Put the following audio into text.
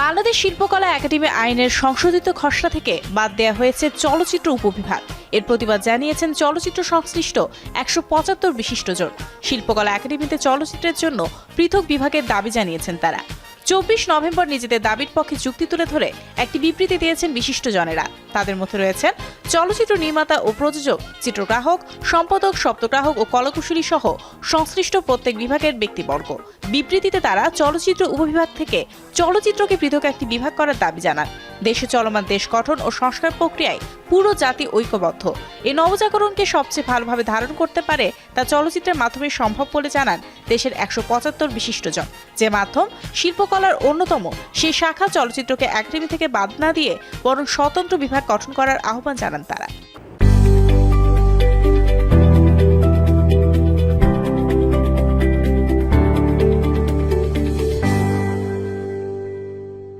বাংলাদেশ শিল্পকলা একাডেমি আইনের সংশোধিত খসড়া থেকে বাদ দেওয়া হয়েছে চলচ্চিত্র উপবিভাগ। এর প্রতিবাদ জানিয়েছেন চলচ্চিত্র সংশ্লিষ্ট একশো পঁচাত্তর বিশিষ্টজন শিল্পকলা একাডেমিতে চলচ্চিত্রের জন্য পৃথক বিভাগের দাবি জানিয়েছেন তারা। চব্বিশ নভেম্বর নিজেদের দাবির পক্ষে যুক্তি তুলে ধরে একটি বিবৃতি দিয়েছেন বিশিষ্ট জনেরা তাদের মধ্যে রয়েছেন চলচ্চিত্র নির্মাতা ও প্রযোজক, চিত্রগ্রাহক, সম্পাদক শব্দগ্রাহক ও কলাকুশলী সহ সংশ্লিষ্ট প্রত্যেক বিভাগের ব্যক্তিবর্গ। বিবৃতিতে তারা চলচ্চিত্র উপবিভাগ থেকে চলচ্চিত্রকে পৃথক একটি বিভাগ করার দাবি জানান। দেশে চলমান দেশ গঠন ও সংস্কার প্রক্রিয়ায় পুরো জাতি ঐক্যবদ্ধ। এই নবজাগরণকে সবচেয়ে ভালোভাবে ধারণ করতে পারে তা চলচ্চিত্রের মাধ্যমে সম্ভব বলে জানান দেশের একশো পঁচাত্তর বিশিষ্টজন যে মাধ্যম শিল্পকলার অন্যতম সেই শাখা চলচ্চিত্রকে একাডেমি থেকে বাদ না দিয়ে বরং স্বতন্ত্র বিভাগ গঠন করার আহ্বান জানান তারা।